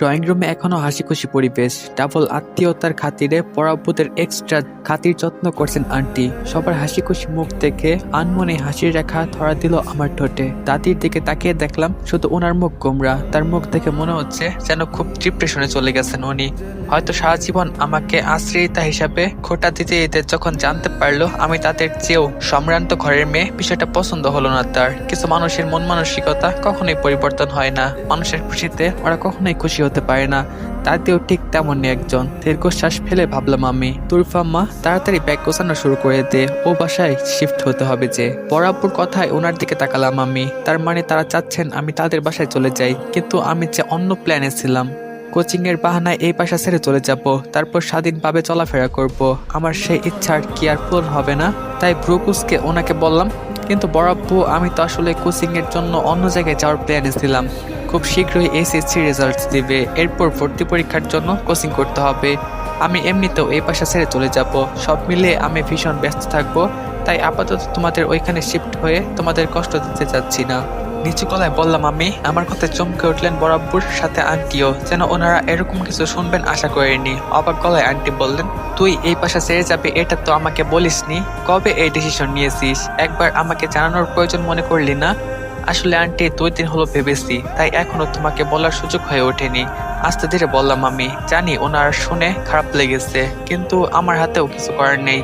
Drawing রুমে এখনও হাসি খুশি পরিবেশ। ডাবল আত্মীয়তার খাতিরে পরাব্বুদের এক্সট্রা খাতির যত্ন করছেন আন্টি। সবার হাসি খুশি মুখ দেখে আনমনে হাসির রেখা ধরা দিল আমার ঠোঁটে। দাদির দিকে তাকিয়ে দেখলাম শুধু ওনার মুখ গোমরা। তার মুখ দেখে মনে হচ্ছে যেন খুব ডিপ্রেশনে চলে গেছেন উনি। হয়তো সারা জীবন আমাকে আশ্রয়িতা হিসাবে খোটা দিতে দিতে যখন জানতে পারল, আমি তাদের চেয়েও সম্ভ্রান্ত ঘরের মেয়ে বিষয়টা পছন্দ হলো না তার। কিছু মানুষের মন মানসিকতা কখনোই পরিবর্তন হয় না। মানুষের খুশিতে ওরা কখনোই খুশি হতে পারে না। তাতেও ঠিক তেমনই একজন। দীর্ঘশ্বাস ফেলে ভাবলাম আমি তুরফাম্মা তাড়াতাড়ি ব্যাগ গোছানো শুরু করে দে। ও বাসায় শিফট হতে হবে যে। বরাবর কথায় ওনার দিকে তাকালাম আমি। তার মানে তারা চাচ্ছেন আমি তাদের বাসায় চলে যাই। কিন্তু আমি যে অন্য প্ল্যানে ছিলাম। কোচিং এর বাহানায় এই বাসা ছেড়ে চলে যাব। তারপর স্বাধীনভাবে চলাফেরা করব। আমার সেই ইচ্ছার কি আর পূরণ হবে না। তাই ব্রুকুসকে ওনাকে বললাম, কিন্তু বরাব্বু আমি তো আসলে কোচিং এর জন্য অন্য জায়গায় যাওয়ার প্ল্যানে ছিলাম। খুব শীঘ্রই এসএসসি রেজাল্ট দিবে। এরপর ভর্তি পরীক্ষার জন্য কোচিং করতে হবে। আমি এমনিতেও এই বাসা ছেড়ে চলে যাব। সব মিলিয়ে আমি ভীষণ ব্যস্ত থাকব, তাই আপাতত তোমাদের ওইখানে শিফট হয়ে তোমাদের কষ্ট দিতে চাচ্ছি না। নিচু গলায় বললাম আমি আমার কথা চমকে উঠলেন বরাব্বুর সাথে আন্টিও, যেন ওনারা এরকম কিছু শুনবেন আশা করেনি অবাক গলায় আন্টি বললেন, তুই এই পাশা ছেড়ে যাবে, এটা তো আমাকে বলিসনি। কবে এই ডিসিশন নিয়েছিস? একবার আমাকে জানানোর প্রয়োজন মনে করলি না? আসলে আন্টি, দুই দিন হলো ভেবেছি, তাই এখনও তোমাকে বলার সুযোগ হয়ে ওঠেনি। আস্তে ধীরে বললাম আমি জানি ওনার শুনে খারাপ লেগেছে, কিন্তু আমার হাতেও কিছু করার নেই।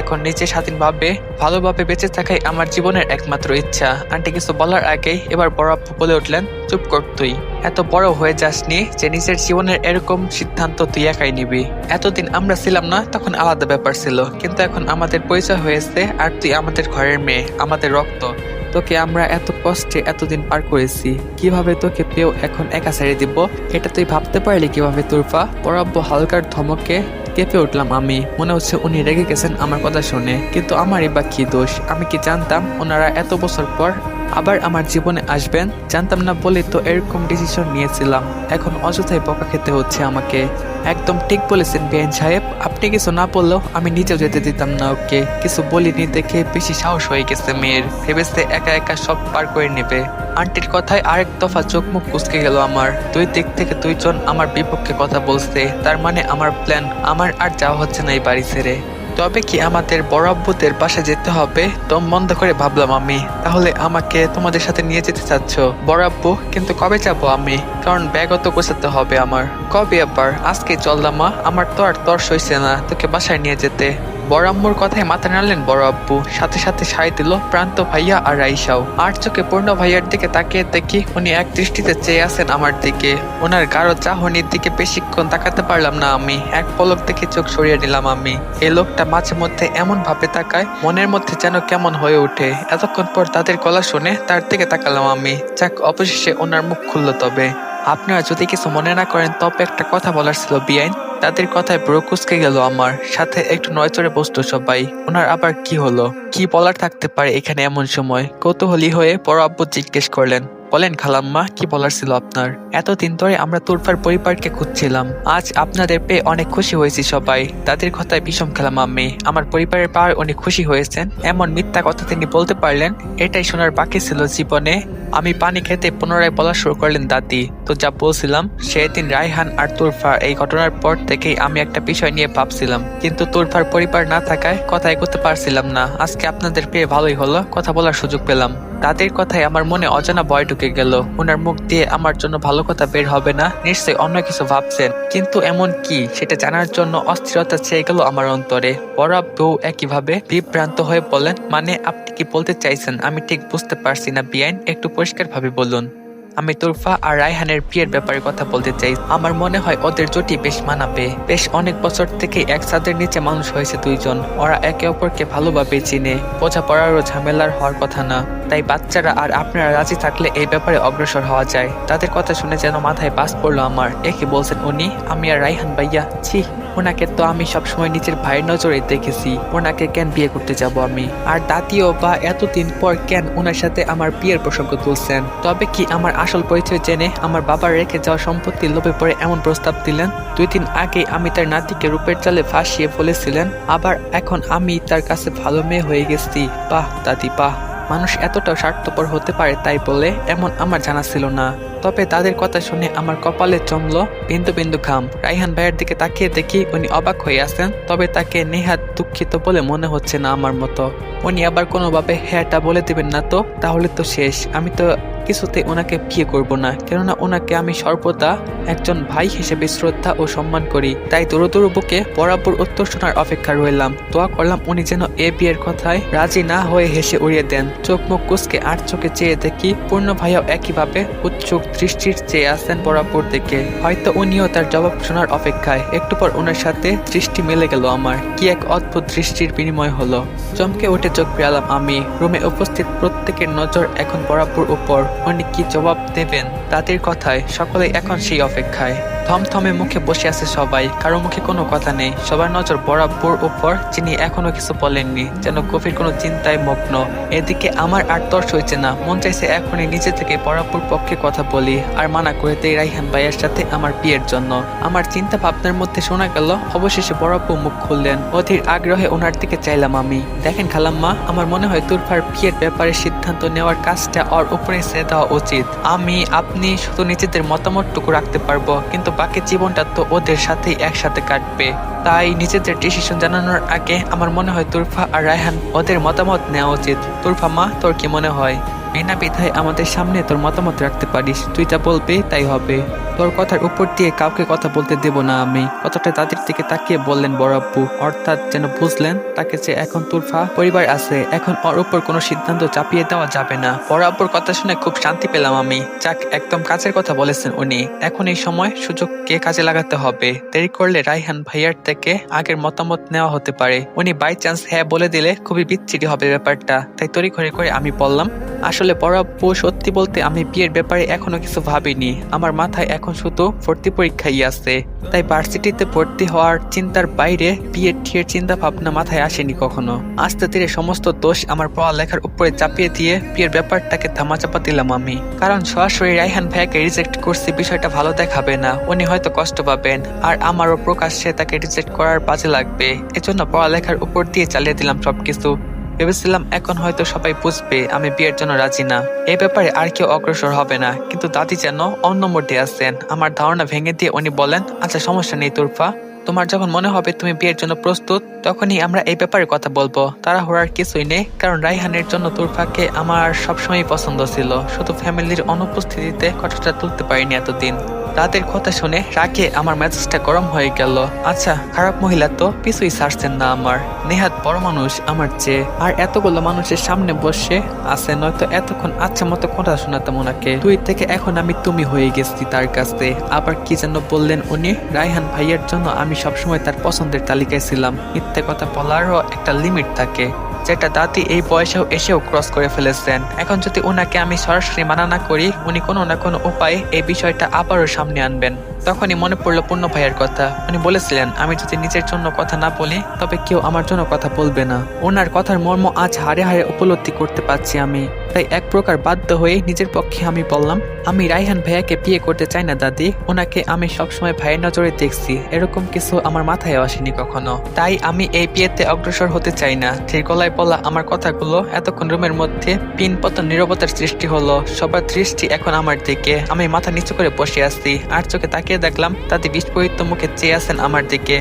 এখন নিজে স্বাধীনভাবে ভালোভাবে বেঁচে থাকাই আমার জীবনের একমাত্র ইচ্ছা। আন্টি, কিছু বলার আগেই এবার বড় আপু বলে উঠলেন, চুপ কর তুই। এত বড় হয়ে যাসনি যে নিজের জীবনের এরকম সিদ্ধান্ত তুই একাই নিবি। এতদিন আমরা ছিলাম না, তখন আলাদা ব্যাপার ছিল, কিন্তু এখন আমাদের পরিচয় হয়েছে আর তুই আমাদের ঘরের মেয়ে, আমাদের রক্ত। তোকে আমরা এত কষ্টে এতদিন পার করেছি। কীভাবে তোকে পেয়েও এখন একা ছেড়ে দিব? এটা তুই ভাবতে পারলি কীভাবে, তুরফা? পরাব্য হালকার ধমকে কেঁপে উঠলাম আমি। মনে হচ্ছে উনি রেগে গেছেন আমার কথা শুনে। কিন্তু আমারই বা কি দোষ? আমি কি জানতাম? ওনারা এত বছর পর আবার আমার জীবনে আসবেন? জানতাম না বলে তো এরকম ডিসিশন নিয়েছিলাম। এখন অযথাই বকা খেতে হচ্ছে আমাকে। একদম ঠিক বলেছেন বেন সাহেব। আপনি কিছু না বললেও আমি নিজেও যেতে দিতাম না ওকে। কিছু বলিনি দেখে বেশি সাহস হয়ে গেছে মেয়ের। ভেবেছে একা একা সব পার করে নেবে। আন্টির কথায় আরেক দফা চোখ মুখ কুচকে গেল আমার। দুই দিক থেকে দুইজন আমার বিপক্ষে কথা বলছে। তার মানে আমার প্ল্যান আমার আর যাওয়া হচ্ছে না এই বাড়ি ছেড়ে। তবে কি আমাদের বড় আব্বুদের বাসা যেতে হবে? দম বন্ধ করে ভাবলাম আমি। তাহলে আমাকে তোমাদের সাথে নিয়ে যেতে চাচ্ছ? বড় আব্বু, কিন্তু কবে যাব আমি? কারণ ব্যাগত গোছাতে হবে আমার। কবে আবার? আজকে চললাম আমার তো আর তর সইছে না। তোকে বাসায় নিয়ে যেতে। বড় কথায় মাথা নাড়লেন বড় আব্বু। সাথে সাথে সাই দিল, প্রান্ত ভাইয়া আর রাইসাও আর চোখে পূর্ণ ভাইয়ার দিকে তাকিয়ে দেখি উনি এক দৃষ্টিতে চেয়ে আছেন আমার দিকে। ওনার গাঢ় চাহনির দিকে বেশিক্ষণ তাকাতে পারলাম না আমি। এক পলক দেখে চোখ সরিয়ে নিলাম আমি। এই লোকটা মাঝে মধ্যে এমন ভাবে তাকায়, মনের মধ্যে যেন কেমন হয়ে ওঠে। এতক্ষণ পর তাদের গলা শুনে তার দিকে তাকালাম আমি। যাক, অবশেষে ওনার মুখ খুললো তবে। আপনারা যদি কিছু মনে না করেন, তবে একটা কথা বলার ছিল, বিআইন। তাদের কথায় ব্রো কুচকে গেল আমার। সাথে একটু নয়চড়ে বসতো সবাই। ওনার আবার কি হলো? কি বলার থাকতে পারে এখানে এমন সময়? কৌতূহলী হয়ে বড় আব্বু জিজ্ঞেস করলেন বলেন খালাম্মা, কি বলার ছিল আপনার? এতদিন ধরে আমরা তুরফার পরিবারকে খুঁজছিলাম। আজ আপনাদের পেয়ে অনেক খুশি হয়েছি সবাই। তাদের কথায় বিষম খেলাম আমি। আমার পরিবারের পাওয়ার অনেক খুশি হয়েছেন। এমন মিথ্যা কথা তিনি বলতে পারলেন, এটাই শোনার বাকি ছিল জীবনে। আমি পানি খেতে পুনরায় বলা শুরু করলেন দাদি। তো যা বলছিলাম, সেদিন রায়হান আর তুরফা এই ঘটনার পর থেকেই আমি একটা বিষয় নিয়ে ভাবছিলাম। কিন্তু তুরফার পরিবার না থাকায় কথা এগোতে পারছিলাম না। আজকে আপনাদের পেয়ে ভালোই হলো, কথা বলার সুযোগ পেলাম। তাদের কথায় আমার মনে অজানা ভয় ঢুকে গেল। ওনার মুখ দিয়ে আমার জন্য ভালো কথা বের হবে না, নিশ্চয়ই অন্য কিছু ভাবছেন। কিন্তু এমন কি? সেটা জানার জন্য অস্থিরতা চেয়ে গেল আমার অন্তরে। বরাব বউ একইভাবে বিভ্রান্ত হয়ে বলেন মানে আপনি কি বলতে চাইছেন? আমি ঠিক বুঝতে পারছি না বিআইন একটু পরিষ্কার ভাবে বলুন। আমি তুরফা আর রায়হানের বিয়ের ব্যাপারে কথা বলতে চাই। আমার মনে হয় ওদের জুটি বেশ মানাবে। বেশ অনেক বছর থেকে এক ছাদের নিচে মানুষ হয়েছে দুইজন। ওরা একে অপরকে ভালোভাবে চিনে। বোঝাপড়ারও ঝামেলার হওয়ার কথা না। তাই বাচ্চারা আর আপনারা রাজি থাকলে এই ব্যাপারে অগ্রসর হওয়া যায়। তাদের কথা শুনে যেন মাথায় বাস পড়ল আমার। একে বলছেন উনি, আমি আর রাইহান ভাইয়া। ছি। ওনাকে তো আমি সবসময় নিজের ভাইয়ের নজরে দেখেছি। ওনাকে কেন বিয়ে করতে যাব আমি? আর দাদিও বা এতদিন পর কেন ওনার সাথে আমার বিয়ের প্রসঙ্গ তুলছেন? তবে কি আমার আসল পরিচয় জেনে আমার বাবার রেখে যাওয়া সম্পত্তির লোভে পড়ে এমন প্রস্তাব দিলেন? দুই দিন আগে আমি তার নাতিকে রূপের চালে ফাঁসিয়ে বলেছিলেন আবার এখন আমি তার কাছে ভালো মেয়ে হয়ে গেছি। বাহ, দাদি, বাহ। মানুষ এতটাও স্বার্থপর হতে পারে তাই বলে এমন আমার জানা ছিল না। তবে তাদের কথা শুনে আমার কপালে জমলো বিন্দু বিন্দু ঘাম। রাইহান ভাইয়ের দিকে তাকিয়ে দেখি উনি অবাক হয়ে আছেন, তবে তাকে নেহাত দুঃখিত বলে মনে হচ্ছে না আমার মতো। উনি আবার কোনোভাবে হ্যাঁটা বলে দেবেন না তো? তাহলে তো শেষ। আমি তো কিছুতে ওনাকে বিয়ে করব না, কেননা ওনাকে আমি সর্বদা একজন ভাই হিসেবে শ্রদ্ধা ও সম্মান করি। তাই দূর দূর বুকে বরাবর উত্তর শোনার অপেক্ষা রইলাম। দোয়া করলাম উনি যেন এ বিয়ের কথায় রাজি না হয়ে হেসে উড়িয়ে দেন। চোখ মুখ কুচকে আর চোখে চেয়ে দেখি পূর্ণ ভাইয়াও একইভাবে উৎসুক দৃষ্টির চেয়ে আসেন বরাবর দেখে। হয়তো উনিও তার জবাব শোনার অপেক্ষায়। একটু পর ওনার সাথে দৃষ্টি মিলে গেল আমার। কি এক অদ্ভুত দৃষ্টির বিনিময় হলো। চমকে উঠে চোখ পেলাম আমি। রুমে উপস্থিত প্রত্যেকের নজর এখন বরাবর উপর। উনি কি জবাব দেবেন? তাদের কথায় সকলে এখন সেই অপেক্ষায়। থমথমে মুখে বসে আছে সবাই। কারও মুখে কোনো কথা নেই। সবার নজর বরাবর উপর, যিনি এখনও কিছু বলেননি, যেন গভীর কোনো চিন্তায় মগ্ন। এদিকে আমার আর তর্স হয়েছে না। মন চাইছে এখনই নিজে থেকে বরাবর পক্ষে কথা বলি, আর মানা করে দেই রাইহান ভাইয়ের সাথে আমার বিয়ের জন্য। আমার চিন্তা ভাবনার মধ্যে শোনা গেল, অবশেষে বরাবর মুখ খুললেন। অধীর আগ্রহে ওনার দিকে চাইলাম আমি। দেখেন খালাম্মা, আমার মনে হয় তুরফার বিয়ের ব্যাপারে সিদ্ধান্ত নেওয়ার কাজটা ওর উপরে ছেড়ে দেওয়া উচিত। আমি, আপনি শুধু নিজেদের মতামতটুকু রাখতে পারব, কিন্তু বাকি জীবনটা তো ওদের সাথেই একসাথে কাটবে। তাই নিজেদের ডিসিশন জানানোর আগে আমার মনে হয় তুরফা আর রায়হান ওদের মতামত নেওয়া উচিত। তুরফা মা, তোর কি মনে হয়? বিনা বিধায় আমাদের সামনে তোর মতামত রাখতে পারিস। তুই যা বলবি তাই হবে। তোর কথার উপর দিয়ে কাউকে কথা বলতে দেব না আমি। কথাটা তাদের দিকে তাকিয়ে বললেন বড় আব্বু। অর্থাৎ যেন বুঝলেন, তাকে যে এখন তুরফা পরিবার আছে, এখন ওর উপর কোনো সিদ্ধান্ত চাপিয়ে দেওয়া যাবে না। বড় আব্বুর কথা শুনে খুব শান্তি পেলাম আমি। যাক, একদম কাছের কথা বলেছেন উনি। এখন এই সময় সুযোগকে কাজে লাগাতে হবে। দেরি করলে রাইহান ভাইয়ার থেকে আগের মতামত নেওয়া হতে পারে। উনি বাই চান্স হ্যাঁ বলে দিলে খুবই বিচ্ছিরি হবে ব্যাপারটা। তাই তড়ি ঘরে করে আমি বললাম, আসলে পরাব্বু সত্যি বলতে আমি বিয়ের ব্যাপারে এখনও কিছু ভাবিনি। আমার মাথায় এখন শুধু ভর্তি পরীক্ষাই আছে। তাই ভার্সিটিতে ভর্তি হওয়ার চিন্তার বাইরে বিয়ের ঠিয়ের চিন্তা ভাবনা মাথায় আসেনি কখনো। আস্তে ধীরে সমস্ত দোষ আমার পড়ালেখার উপরে চাপিয়ে দিয়ে বিয়ের ব্যাপারটাকে ধামাচাপা দিলাম আমি। কারণ সরাসরি রাইহান ভাইয়াকে রিজেক্ট করছি বিষয়টা ভালো দেখাবে না। উনি হয়তো কষ্ট পাবেন। আর আমারও প্রকাশ্যে তাকে রিজেক্ট করার বাজে লাগবে। এজন্য পড়ালেখার উপর দিয়ে চালিয়ে দিলাম সবকিছু। ভেবেছিলাম এখন হয়তো সবাই বুঝবে আমি বিয়ের জন্য রাজি না। এই ব্যাপারে আর কেউ অগ্রসর হবে না, কিন্তু দাদি যেন অন্য মোডে আছেন। আমার ধারণা ভেঙে দিয়ে উনি বলেন আচ্ছা সমস্যা নেই তুরফা। তোমার যখন মনে হবে তুমি বিয়ের জন্য প্রস্তুত, তখনই আমরা এই ব্যাপারে কথা বলব। তারা হওয়ার কিছুই নেই, কারণ রাইহানের জন্য তুরফাকে আমার সবসময় পছন্দ ছিল। শুধু ফ্যামিলির অনুপস্থিতিতে কথাটা তুলতে পারিনি এতদিন। তাদের কথা শুনে রাগে আমার মেজাজটা গরম হয়ে গেল। আচ্ছা খারাপ মহিলা তো পিছুই ছাড়ছেন না আমার। নেহাত বড় মানুষ আমার চেয়ে। আর এতগুলো মানুষের সামনে বসে আছে, নয়তো এতক্ষণ আচ্ছা মতো কথা শোনাতাম ওনাকে। তুই থেকে এখন আমি তুমি হয়ে গেছি তার কাছে। আবার কি যেন বললেন উনি, রায়হান ভাইয়ের জন্য আমি সবসময় তার পছন্দের তালিকায় ছিলাম। মিথ্যে কথা বলারও একটা লিমিট থাকে। যেটা দাদি এই বয়সেও এসেও ক্রস করে ফেলেছেন। এখন যদি ওনাকে আমি সরাসরি মানা না করি, উনি কোনো না কোনো উপায়ে এই বিষয়টা আবারও সামনে আনবেন। তখনই মনে পড়ল পূর্ণ ভাইয়ের কথা। উনি বলেছিলেন, আমি যদি নিজের জন্য কথা না বলি, তবে কেউ আমার জন্য কথা বলবে না। ওনার কথার মর্ম আজ হারে হারে উপলব্ধি করতে পারছি আমি। তাই এক প্রকার বাধ্য হয়ে নিজের পক্ষে আমি বললাম, আমি রাইহান ভাইয়াকে বিয়ে করতে চাই না, দাদি। ওনাকে আমি সবসময় ভাইয়ের নজরে দেখছি। এরকম কিছু আমার মাথায় আসেনি কখনো। তাই আমি এই বিয়েতে অগ্রসর হতে চাই না। ধীর গলায় বলা আমার কথাগুলো এতক্ষণ রুমের মধ্যে পিন পতন নিরবতার সৃষ্টি হলো। সবার দৃষ্টি এখন আমার দিকে। আমি মাথা নিচু করে বসে আছি। আর চোখে তাকিয়ে দেখলাম তাতে বিস্ফোরিত মুখে চেয়ে আছেন আমার দিকে।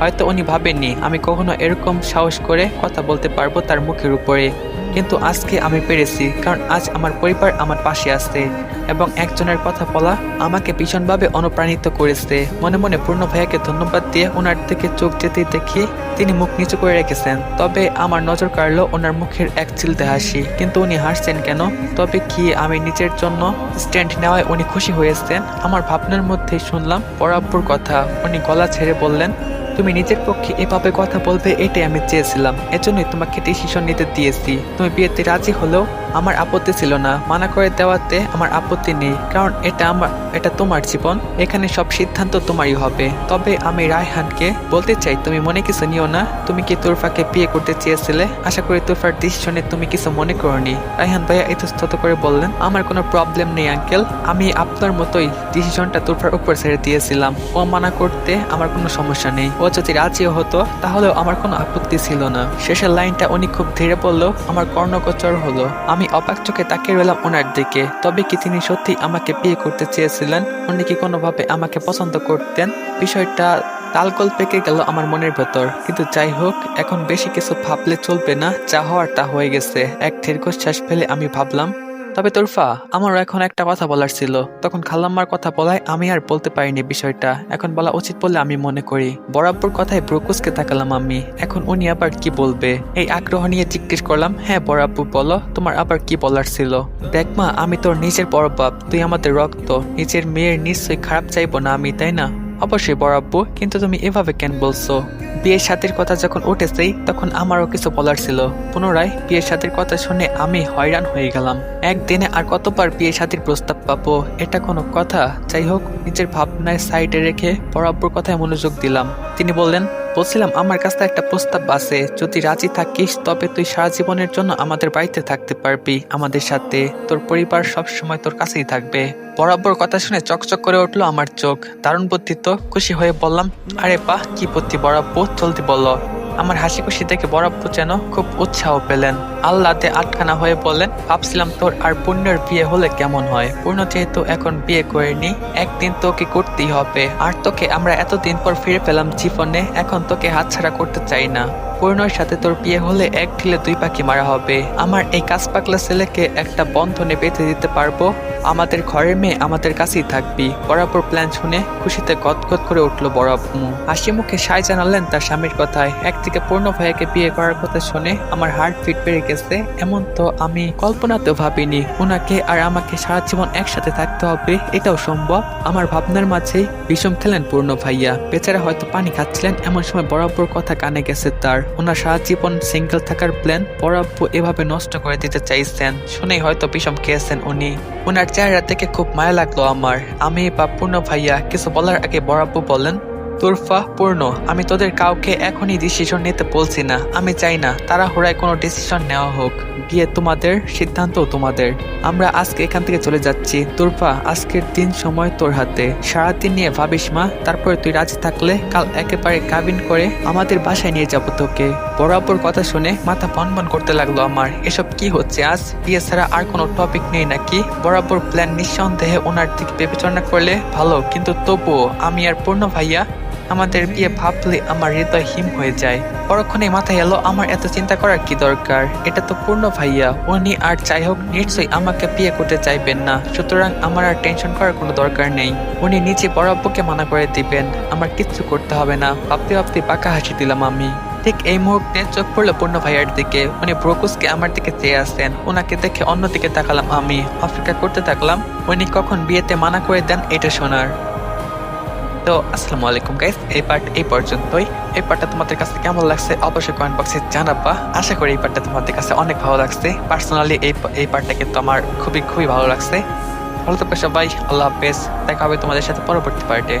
হয়তো উনি ভাবেননি, আমি কখনো এরকম সাহস করে কথা বলতে পারব তার মুখের উপরে। কিন্তু আজকে আমি পেরেছি, কারণ আজ আমার পরিবার আমার পাশে আছে এবং একজনের কথা বলা আমাকে ভীষণভাবে অনুপ্রাণিত করেছে। মনে মনে পূর্ণ ভাইয়াকে ধন্যবাদ দিয়ে ওনার দিকে চোখ যেতে দেখি তিনি মুখ নিচু করে রেখেছেন। তবে আমার নজর কাড়লো ওনার মুখের এক চিলতে হাসি। কিন্তু উনি হাসছেন কেন? তবে কি আমি নিজের জন্য স্ট্যান্ড নেওয়ায় উনি খুশি হয়েছেন? আমার ভাবনার মধ্যে শুনলাম পরাব্বুর কথা। উনি গলা ছেড়ে বললেন তুমি নিজের পক্ষে এভাবে কথা বলবে, এটাই আমি চেয়েছিলাম। এজন্যই তোমাকে ডিসিশন নিতে দিয়েছি। তুমি বিয়েতে রাজি হলেও আমার আপত্তি ছিল না। মানা করে দেওয়াতে আমার আপত্তি নেই, কারণ এটা আমার, এটা তোমার জীবন। এখানে সব সিদ্ধান্ত তোমারই হবে। তবে আমি রায়হানকে বলতে চাই, তুমি মনে কিছু নিও না? তুমি কি তুরফাকে বিয়ে করতে চেয়েছিলে? আশা করি তুরফার ডিসিশনে তুমি কিছু মনে করনি। রায়হান ভাইয়া ইতস্তত করে বললেন, আমার কোনো প্রবলেম নেই আঙ্কেল আমি আপনার মতোই ডিসিশনটা তুরফার উপর ছেড়ে দিয়েছিলাম। ও মানা করতে আমার কোনো সমস্যা নেই। ও যদি রাজিও হতো, তাহলেও আমার কোনো আপত্তি ছিল না। শেষের লাইনটা উনি খুব ধীরে বলল, আমার কর্ণগোচর হলো। আমি অপাক চোখে তাকিয়ে রইলাম ওনার দিকে। তবে কি তিনি সত্যি আমাকে বিয়ে করতে চেয়েছিলেন? উনি কি কোনোভাবে আমাকে পছন্দ করতেন? বিষয়টা তালকল পেকে গেল আমার মনের ভেতর। কিন্তু যাই হোক, এখন বেশি কিছু ভাবলে চলবে না। যা হওয়ার তা হয়ে গেছে। এক দীর্ঘশ্বাস ফেলে আমি ভাবলাম তবে তোরফা, আমারও এখন একটা কথা বলার ছিল। তখন খালাম্মার কথা বলায় আমি আর বলতে পারিনি বিষয়টা। এখন বলা উচিত বলে আমি মনে করি। বরাবর কথায় ব্রুকুসকে তাকালাম আমি। এখন উনি আবার কি বলবে? এই আগ্রহ নিয়ে জিজ্ঞেস করলাম হ্যাঁ বরাবর বলো, তোমার আবার কি বলার ছিল? দেখ মা, আমি তোর নিজের বড় বাপ, তুই আমাদের রক্ত। নিজের মেয়ের নিশ্চয়ই খারাপ চাইব না আমি, তাই না? অবশ্যই বরাব্বু কিন্তু তুমি এভাবে কেন বলছো? বিয়ের সাথীর কথা যখন উঠেছেই তখন আমারও কিছু বলার ছিল। পুনরায় বিয়ের সাথীর কথা শুনে আমি হয়রান হয়ে গেলাম। একদিনে আর কতবার বিয়ের সাথীর প্রস্তাব পাবো, এটা কোনো কথা? যাই হোক, নিজের ভাবনায় সাইডে রেখে বরাব্বর কথায় মনোযোগ দিলাম। তিনি বললেন বলছিলাম, আমার কাছে একটা প্রস্তাব আছে। যদি রাজি থাকিস, তবে তুই সারা জীবনের জন্য আমাদের বাড়িতে থাকতে পারবি। আমাদের সাথে তোর পরিবার সব সময় তোর কাছেই থাকবে। বরাবর কথা শুনে চকচক করে উঠল আমার চোখ। দারুণ বুদ্ধি তো, খুশি হয়ে বললাম, আরে বাহ, কি বুদ্ধি বরাবর, চলতি বলল আমার হাসি খুশি দেখে বরাব্দ যেন খুব উৎসাহ পেলেন। আল্লাহতে আটখানা হয়ে বলেন ভাবছিলাম তোর আর পূর্ণের বিয়ে হলে কেমন হয়? পূর্ণ যেহেতু এখন বিয়ে করেনি, একদিন তোকে করতেই হবে। আর তোকে আমরা এতদিন পর ফিরে পেলাম জীবনে, এখন তোকে হাতছাড়া করতে চাই না। পূর্ণর সাথে তোর বিয়ে হলে এক ঢিলে দুই পাখি মারা হবে। আমার এই কাজ পাকলা ছেলেকে একটা বন্ধনে বেঁধে দিতে পারব? আমাদের ঘরের মেয়ে আমাদের কাছেই থাকবি। বরাবর প্ল্যান শুনে খুশিতে গদগদ করে উঠল আম্মু হাসি মুখে সাই জানালেন তার স্বামীর কথায়। একদিকে পূর্ণ ভাইয়াকে বিয়ে করার কথা শুনে আমার হার্ট ফিট বেড়ে গেছে। এমন তো আমি কল্পনাতেও ভাবিনি ওনাকে আর আমাকে সারা জীবন একসাথে থাকতে হবে, এটাও সম্ভব। আমার ভাবনার মাঝেই বিষম খেলেন পূর্ণ ভাইয়া। বেচারা হয়তো পানি খাচ্ছিলেন, এমন সময় বরাবর কথা কানে গেছে তার। ওনার সারা জীবন সিঙ্গেল থাকার প্ল্যান বরাব্বু এভাবে নষ্ট করে দিতে চাইছেন। শুনেই হয়তো বিষম খেয়েছেন উনি। ওনার চেহারা থেকে খুব মায়া লাগল আমার। আমি বা পূর্ণ ভাইয়া কিছু বলার আগে বরাব্বু বলেন তুরফা পূর্ণ। আমি তোদের কাউকে এখনই ডিসিশন নিতে বলছি না। আমি চাই না তারা হোড়ায় কোনো ডিসিশন নেওয়া হোক। গিয়ে তোমাদের সিদ্ধান্ত তোমাদের। আমরা আজকে এখান থেকে চলে যাচ্ছি। তুরফা, আজকের দিন সময় তোর হাতে। সারাদিন নিয়ে ভাবিস মা, তারপরে তুই রাজি থাকলে কাল একেবারে কাবিন করে আমাদের বাসায় নিয়ে যাব তোকে। বরাবর কথা শুনে মাথা বনবন করতে লাগল আমার। এসব কি হচ্ছে আজ? বিয়ে ছাড়া আর কোনো টপিক নেই নাকি? বরাবর প্ল্যান নিঃসন্দেহে ওনার দিকে বিবেচনা করলে ভালো, কিন্তু তবুও আমি আর পূর্ণ ভাইয়া আমাদের বিয়ে ভাবলে আমার হৃদয় হিম হয়ে যায়। পরক্ষণে মাথায় এলো, আমার এত চিন্তা করার কি দরকার? এটা তো পূর্ণ ভাইয়া। উনি আর যাই হোক, নিশ্চয়ই আমাকে বিয়ে করতে চাইবেন না। সুতরাং আমার আর টেনশন করার কোনো দরকার নেই। উনি নিজে বরাব্বকে মানা করে দিবেন। আমার কিচ্ছু করতে হবে না। ভাবতে ভাবতে পাকা হাসি দিলাম আমি। ঠিক এই মুহূর্তে চোখ পড়ল পূর্ণ ভাইয়ার দিকে। উনি ব্রকুসকে আমার দিকে চেয়ে আসেন ওনাকে দেখে অন্যদিকে তাকালাম আমি। অপেক্ষা করতে থাকলাম, উনি কখন বিয়েতে মানা করে দেন, এটা শোনার। তো আসসালামু আলাইকুম গাইস এই পার্ট এই পর্যন্তই। এই পার্টটা তোমাদের কাছে কেমন লাগছে অবশ্যই কমেন্ট বক্সে জানাবা। আশা করি এই পার্টটা তোমাদের কাছে অনেক ভালো লাগছে। পার্সোনালি এই এই পার্টটা কিন্তু আমার খুবই খুবই ভালো লাগছে। ভালো থাকবে সবাই। আল্লাহ হাফেজ। দেখা হবে তোমাদের সাথে পরবর্তী পার্টে